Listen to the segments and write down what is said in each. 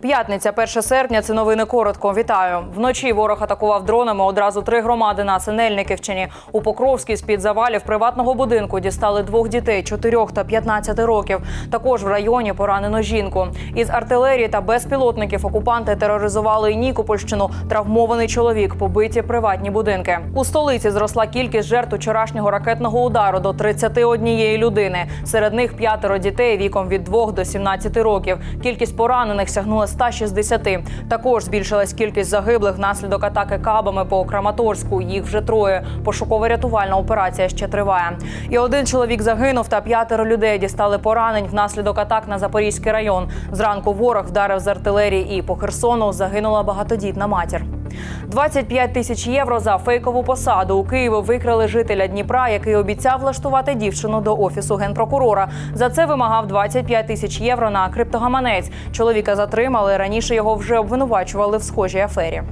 П'ятниця, 1 серпня. Це новини коротко. Вітаю. Вночі ворог атакував дронами одразу три громади на Синельниківщині. У Покровській з-під завалів приватного будинку дістали двох дітей 4 та 15 років. Також в районі поранено жінку. Із артилерії та безпілотників окупанти тероризували Нікопольщину. Травмований чоловік, побиті приватні будинки. У столиці зросла кількість жертв вчорашнього ракетного удару до 31 людини. Серед них п'ятеро дітей віком від 2 до 17 років. Кількість поранених сягнула 160. Також збільшилась кількість загиблих внаслідок атаки кабами по Краматорську. Їх вже троє. Пошуково-рятувальна операція ще триває. І один чоловік загинув, та п'ятеро людей дістали поранень внаслідок атак на Запорізький район. Зранку ворог вдарив з артилерії і по Херсону загинула багатодітна матір. 25 тисяч євро за фейкову посаду у Києві викрали жителя Дніпра, який обіцяв влаштувати дівчину до офісу генпрокурора. За це вимагав 25 тисяч євро на криптогаманець. Чоловіка затримали. Раніше його вже обвинувачували в схожій афері.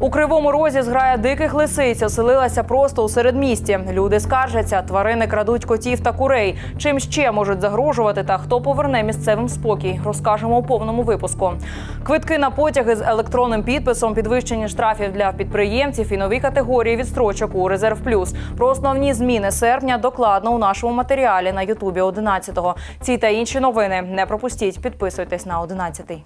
У кривому розі зграя диких лисиць оселилася просто у середмісті. Люди скаржаться, тварини крадуть котів та курей. Чим ще можуть загрожувати та хто поверне місцевим спокій, розкажемо у повному випуску. Квитки на потяги з електронним підписом, підвищення штрафів для підприємців і нові категорії відстрочок у резерв плюс. Про основні зміни серпня докладно у нашому матеріалі на Ютубі 11-го. Ці та інші новини не пропустіть. Підписуйтесь на 11-й.